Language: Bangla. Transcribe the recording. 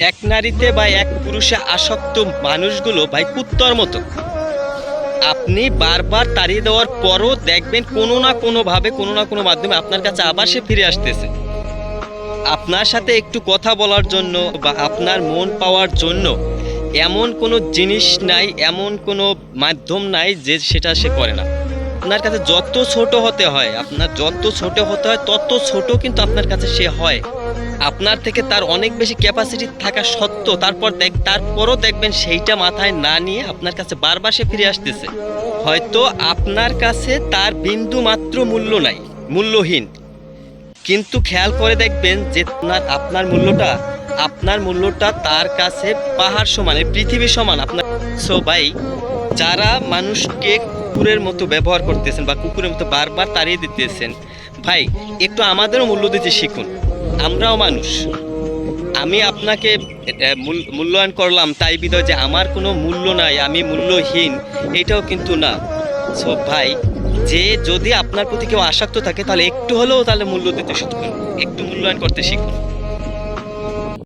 এক নারীতে বা এক পুরুষে আসক্ত মানুষগুলো ভাই কুত্তর মতো। আপনি বারবার তাড়িয়ে দেওয়ার পরও দেখবেন কোনো না কোনোভাবে, কোনো না কোনো মাধ্যমে আপনার কাছে আবার সে ফিরে আসতেছে। আপনার সাথে একটু কথা বলার জন্য বা আপনার মন পাওয়ার জন্য এমন কোনো জিনিস নাই, এমন কোনো মাধ্যম নাই যে সেটা সে করে না। আপনার কাছে যত ছোট হতে হয়, আপনার যত ছোট হতে হয়, তত ছোট কিন্তু আপনার কাছে সে হয়। আপনার থেকে তার অনেক বেশি ক্যাপাসিটি থাকা সত্ত্বেও তারপর দেখ, তারপরও দেখবেন সেইটা মাথায় না নিয়ে আপনার কাছে বারবার সে ফিরে আসতেছে। হয়তো আপনার কাছে তার বিন্দু মাত্র মূল্য নাই, মূল্যহীন। কিন্তু খেয়াল করে দেখবেন যে আপনার মূল্যটা আপনার মূল্যটা তার কাছে পাহাড় সমান পৃথিবী সমান। আপনার সো ভাই, যারা মানুষকে কুকুরের মতো ব্যবহার করতেছেন বা কুকুরের মতো বারবার তাড়িয়ে দিতেছেন, ভাই, একটু আমাদেরও মূল্য দিতে শিখুন। আমরাও মানুষ। আমি আপনাকে মূল- মূল্যায়ন করলাম, তাই বিধয় যে আমার কোনো মূল্য নাই, আমি মূল্যহীন, এটাও কিন্তু না। সো ভাই, যে যদি আপনার প্রতি কেউ আসক্ত থাকে, তাহলে একটু হলেও তাহলে মূল্য দিতে শিখুন একটু মূল্যায়ন করতে শিখুন।